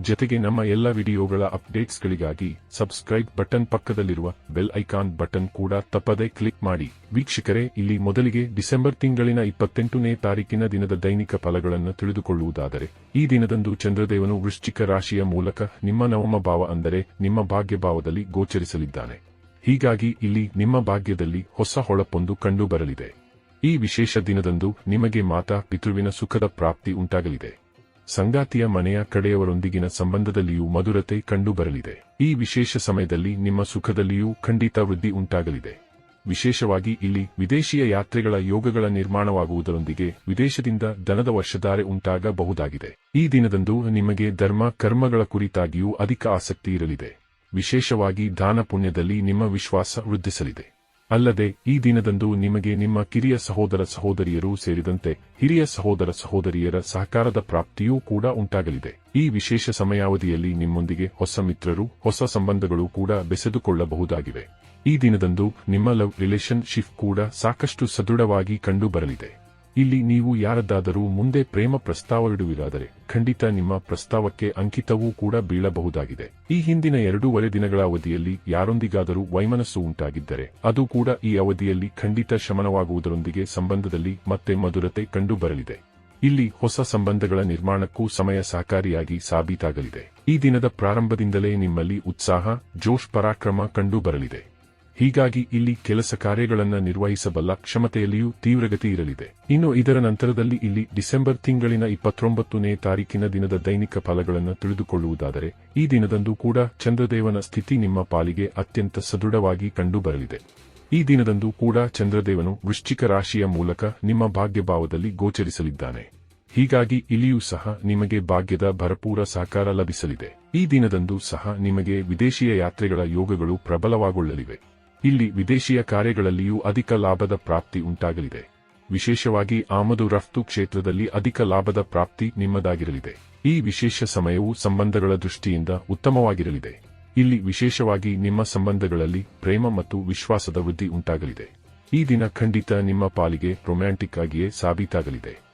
ಜೊತೆಗೆ ನಮ್ಮ ಎಲ್ಲ ವಿಡಿಯೋಗಳ ಅಪ್ಡೇಟ್ಸ್ಗಳಿಗಾಗಿ ಸಬ್ಸ್ಕ್ರೈಬ್ ಬಟನ್ ಪಕ್ಕದಲ್ಲಿರುವ ಬೆಲ್ ಐಕಾನ್ ಬಟನ್ ಕೂಡ ತಪ್ಪದೇ ಕ್ಲಿಕ್ ಮಾಡಿ. ವೀಕ್ಷಕರೇ, ಇಲ್ಲಿ ಮೊದಲಿಗೆ ಡಿಸೆಂಬರ್ ತಿಂಗಳಿನ ಇಪ್ಪತ್ತೆಂಟನೇ ತಾರೀಕಿನ ದಿನದ ದೈನಿಕ ಫಲಗಳನ್ನು ತಿಳಿದುಕೊಳ್ಳುವುದಾದರೆ, ಈ ದಿನದಂದು ಚಂದ್ರದೇವನು ವೃಶ್ಚಿಕ ರಾಶಿಯ ಮೂಲಕ ನಿಮ್ಮ ನವಮ ಭಾವ ಅಂದರೆ ನಿಮ್ಮ ಭಾಗ್ಯ ಭಾವದಲ್ಲಿ ಗೋಚರಿಸಲಿದ್ದಾನೆ. ಹೀಗಾಗಿ ಇಲ್ಲಿ ನಿಮ್ಮ ಭಾಗ್ಯದಲ್ಲಿ ಹೊಸ ಹೊಳಪೊಂದು ಕಂಡುಬರಲಿದೆ. ಈ ವಿಶೇಷ ದಿನದಂದು ನಿಮಗೆ ಮಾತಾ, ಪಿತೃವಿನ ಸುಖದ ಪ್ರಾಪ್ತಿ ಉಂಟಾಗಲಿದೆ. ಸಂಗಾತಿಯ ಮನೆಯ ಕಡೆಯವರೊಂದಿಗಿನ ಸಂಬಂಧದಲ್ಲಿಯೂ ಮಧುರತೆ ಕಂಡುಬರಲಿದೆ. ಈ ವಿಶೇಷ ಸಮಯದಲ್ಲಿ ನಿಮ್ಮ ಸುಖದಲ್ಲಿಯೂ ಖಂಡಿತ ವೃದ್ಧಿ ಉಂಟಾಗಲಿದೆ. ವಿಶೇಷವಾಗಿ ಇಲ್ಲಿ ವಿದೇಶಿಯ ಯಾತ್ರೆಗಳ ಯೋಗಗಳ ನಿರ್ಮಾಣವಾಗುವುದರೊಂದಿಗೆ ವಿದೇಶದಿಂದ ದನದ ವರ್ಷಧಾರೆ ಉಂಟಾಗಬಹುದಾಗಿದೆ. ಈ ದಿನದಂದು ನಿಮಗೆ ಧರ್ಮ ಕರ್ಮಗಳ ಕುರಿತಾಗಿಯೂ ಅಧಿಕ ಆಸಕ್ತಿ ಇರಲಿದೆ. ವಿಶೇಷವಾಗಿ ದಾನ ಪುಣ್ಯದಲ್ಲಿ ನಿಮ್ಮ ವಿಶ್ವಾಸ ವೃದ್ಧಿಸಲಿದೆ. ಅಲ್ಲದೆ, ಈ ದಿನದಂದು ನಿಮಗೆ ನಿಮ್ಮ ಕಿರಿಯ ಸಹೋದರ ಸಹೋದರಿಯರು ಸೇರಿದಂತೆ ಹಿರಿಯ ಸಹೋದರ ಸಹೋದರಿಯರ ಸಹಕಾರದ ಪ್ರಾಪ್ತಿಯೂ ಕೂಡ ಉಂಟಾಗಲಿದೆ. ಈ ವಿಶೇಷ ಸಮಯಾವಧಿಯಲ್ಲಿ ನಿಮ್ಮೊಂದಿಗೆ ಹೊಸ ಮಿತ್ರರು, ಹೊಸ ಸಂಬಂಧಗಳು ಕೂಡ ಬೆಸೆದುಕೊಳ್ಳಬಹುದಾಗಿವೆ. ಈ ದಿನದಂದು ನಿಮ್ಮ ಲವ್ ರಿಲೇಶನ್ಶಿಪ್ ಕೂಡ ಸಾಕಷ್ಟು ಸದೃಢವಾಗಿ ಕಂಡುಬರಲಿದೆ. ಇಲ್ಲಿ ನೀವು ಯಾರದ್ದಾದರೂ ಮುಂದೆ ಪ್ರೇಮ ಪ್ರಸ್ತಾವವಿಡುವಿರಾದರೆ ಖಂಡಿತ ನಿಮ್ಮ ಪ್ರಸ್ತಾವಕ್ಕೆ ಅಂಕಿತವೂ ಕೂಡ ಬೀಳಬಹುದಾಗಿದೆ. ಈ ಹಿಂದಿನ ಎರಡೂವರೆ ದಿನಗಳ ಅವಧಿಯಲ್ಲಿ ಯಾರೊಂದಿಗಾದರೂ ವೈಮನಸ್ಸು ಉಂಟಾಗಿದ್ದರೆ ಅದು ಕೂಡ ಈ ಅವಧಿಯಲ್ಲಿ ಖಂಡಿತ ಶಮನವಾಗುವುದರೊಂದಿಗೆ ಸಂಬಂಧದಲ್ಲಿ ಮತ್ತೆ ಮಧುರತೆ ಕಂಡುಬರಲಿದೆ. ಇಲ್ಲಿ ಹೊಸ ಸಂಬಂಧಗಳ ನಿರ್ಮಾಣಕ್ಕೂ ಸಮಯ ಸಹಕಾರಿಯಾಗಿ ಸಾಬೀತಾಗಲಿದೆ. ಈ ದಿನದ ಪ್ರಾರಂಭದಿಂದಲೇ ನಿಮ್ಮಲ್ಲಿ ಉತ್ಸಾಹ, ಜೋಶ್ ಪರಾಕ್ರಮ ಕಂಡುಬರಲಿದೆ. ಹೀಗಾಗಿ ಇಲ್ಲಿ ಕೆಲಸ ಕಾರ್ಯಗಳನ್ನು ನಿರ್ವಹಿಸಬಲ್ಲ ಕ್ಷಮತೆಯಲ್ಲಿಯೂ ತೀವ್ರಗತಿ ಇರಲಿದೆ. ಇನ್ನು ಇದರ ನಂತರದಲ್ಲಿ ಇಲ್ಲಿ ಡಿಸೆಂಬರ್ ತಿಂಗಳಿನ ಇಪ್ಪತ್ತೊಂಬತ್ತನೇ ತಾರೀಕಿನ ದಿನದ ದೈನಿಕ ಫಲಗಳನ್ನು ತಿಳಿದುಕೊಳ್ಳುವುದಾದರೆ, ಈ ದಿನದಂದು ಕೂಡ ಚಂದ್ರದೇವನ ಸ್ಥಿತಿ ನಿಮ್ಮ ಪಾಲಿಗೆ ಅತ್ಯಂತ ಸದೃಢವಾಗಿ ಕಂಡುಬರಲಿದೆ. ಈ ದಿನದಂದು ಕೂಡ ಚಂದ್ರದೇವನು ವೃಶ್ಚಿಕ ರಾಶಿಯ ಮೂಲಕ ನಿಮ್ಮ ಭಾಗ್ಯಭಾವದಲ್ಲಿ ಗೋಚರಿಸಲಿದ್ದಾನೆ. ಹೀಗಾಗಿ ಇಲ್ಲಿಯೂ ಸಹ ನಿಮಗೆ ಭಾಗ್ಯದ ಭರಪೂರ ಸಹಕಾರ ಲಭಿಸಲಿದೆ. ಈ ದಿನದಂದು ಸಹ ನಿಮಗೆ ವಿದೇಶೀಯ ಯಾತ್ರೆಗಳ ಯೋಗಗಳು ಪ್ರಬಲವಾಗೊಳ್ಳಲಿವೆ. ಇಲ್ಲಿ ವಿದೇಶಿಯ ಕಾರ್ಯಗಳಲ್ಲಿಯೂ ಅಧಿಕ ಲಾಭದ ಪ್ರಾಪ್ತಿ ಉಂಟಾಗಲಿದೆ. ವಿಶೇಷವಾಗಿ ಆಮದು ರಫ್ತು ಕ್ಷೇತ್ರದಲ್ಲಿ ಅಧಿಕ ಲಾಭದ ಪ್ರಾಪ್ತಿ ನಿಮ್ಮದಾಗಿರಲಿದೆ. ಈ ವಿಶೇಷ ಸಮಯವು ಸಂಬಂಧಗಳ ದೃಷ್ಟಿಯಿಂದ ಉತ್ತಮವಾಗಿರಲಿದೆ. ಇಲ್ಲಿ ವಿಶೇಷವಾಗಿ ನಿಮ್ಮ ಸಂಬಂಧಗಳಲ್ಲಿ ಪ್ರೇಮ ಮತ್ತು ವಿಶ್ವಾಸದ ವೃದ್ಧಿ ಉಂಟಾಗಲಿದೆ. ಈ ದಿನ ಖಂಡಿತ ನಿಮ್ಮ ಪಾಲಿಗೆ ರೊಮ್ಯಾಂಟಿಕ್ ಆಗಿಯೇ ಸಾಬೀತಾಗಲಿದೆ.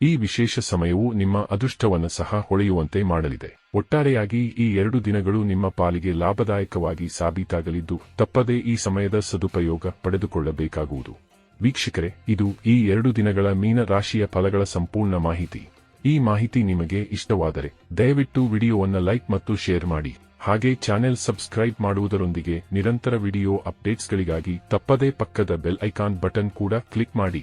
ಈ ವಿಶೇಷ ಸಮಯವು ನಿಮ್ಮ ಅದೃಷ್ಟವನ್ನು ಸಹ ಹೊಳೆಯುವಂತೆ ಮಾಡಲಿದೆ. ಒಟ್ಟಾರೆಯಾಗಿ ಈ ಎರಡು ದಿನಗಳು ನಿಮ್ಮ ಪಾಲಿಗೆ ಲಾಭದಾಯಕವಾಗಿ ಸಾಬೀತಾಗಲಿದ್ದು, ತಪ್ಪದೇ ಈ ಸಮಯದ ಸದುಪಯೋಗ ಪಡೆದುಕೊಳ್ಳಬೇಕಾಗುವುದು. ವೀಕ್ಷಕರೇ, ಇದು ಈ ಎರಡು ದಿನಗಳ ಮೀನ ರಾಶಿಯ ಫಲಗಳ ಸಂಪೂರ್ಣ ಮಾಹಿತಿ. ಈ ಮಾಹಿತಿ ನಿಮಗೆ ಇಷ್ಟವಾದರೆ, ದಯವಿಟ್ಟು ವಿಡಿಯೋವನ್ನು ಲೈಕ್ ಮತ್ತು ಶೇರ್ ಮಾಡಿ. ಹಾಗೆ ಚಾನೆಲ್ ಸಬ್ಸ್ಕ್ರೈಬ್ ಮಾಡುವುದರೊಂದಿಗೆ ನಿರಂತರ ವಿಡಿಯೋ ಅಪ್ಡೇಟ್ಸ್ಗಳಿಗಾಗಿ ತಪ್ಪದೇ ಪಕ್ಕದ ಬೆಲ್ ಐಕಾನ್ ಬಟನ್ ಕೂಡ ಕ್ಲಿಕ್ ಮಾಡಿ.